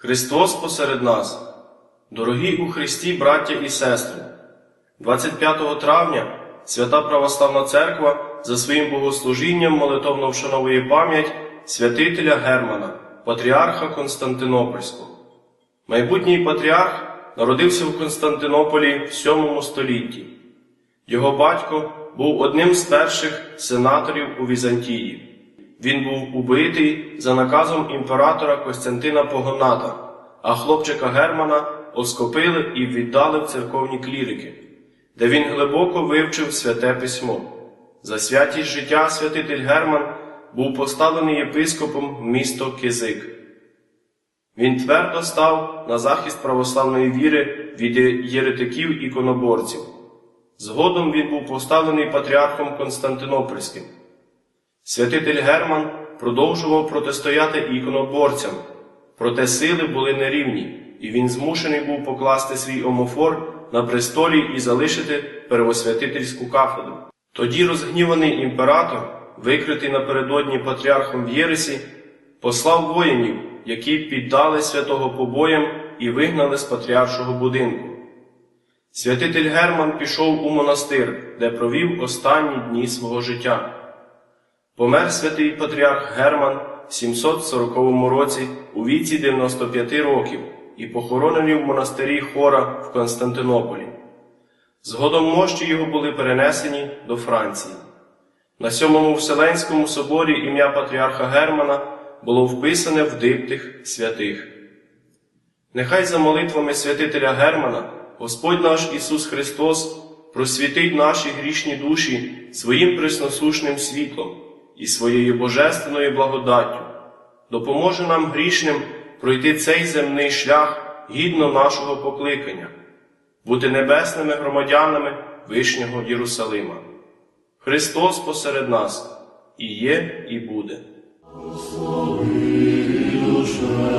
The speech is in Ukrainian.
Христос посеред нас, дорогі у Христі, браття і сестри, 25 травня Свята Православна Церква за своїм богослужінням молитовно вшановує пам'ять святителя Германа, патріарха Константинопольського. Майбутній патріарх народився в Константинополі в VII столітті. Його батько був одним з перших сенаторів у Візантії. Він був убитий за наказом імператора Костянтина Погоната, а хлопчика Германа оскопили і віддали в церковні клірики, де він глибоко вивчив святе письмо. За святість життя святитель Герман був поставлений єпископом в місто Кизик. Він твердо став на захист православної віри від єретиків іконоборців. Згодом він був поставлений патріархом Константинопольським. Святитель Герман продовжував протистояти іконоборцям, проте сили були нерівні, і він змушений був покласти свій омофор на престолі і залишити первосвятительську кафедру. Тоді розгніваний імператор, викритий напередодні патріархом в Єресі, послав воїнів, які піддали святого побоям і вигнали з патріаршого будинку. Святитель Герман пішов у монастир, де провів останні дні свого життя. Помер святий патріарх Герман в 740 році у віці 95 років і похоронений в монастирі Хора в Константинополі. Згодом мощі його були перенесені до Франції. На сьомому Вселенському соборі ім'я патріарха Германа було вписане в диптих святих. Нехай за молитвами святителя Германа Господь наш Ісус Христос просвітить наші грішні душі своїм пресносушним світлом і своєю божественною благодаттю, допоможе нам грішним пройти цей земний шлях гідно нашого покликання, бути небесними громадянами Вишнього Єрусалима. Христос посеред нас і є, і буде. Душа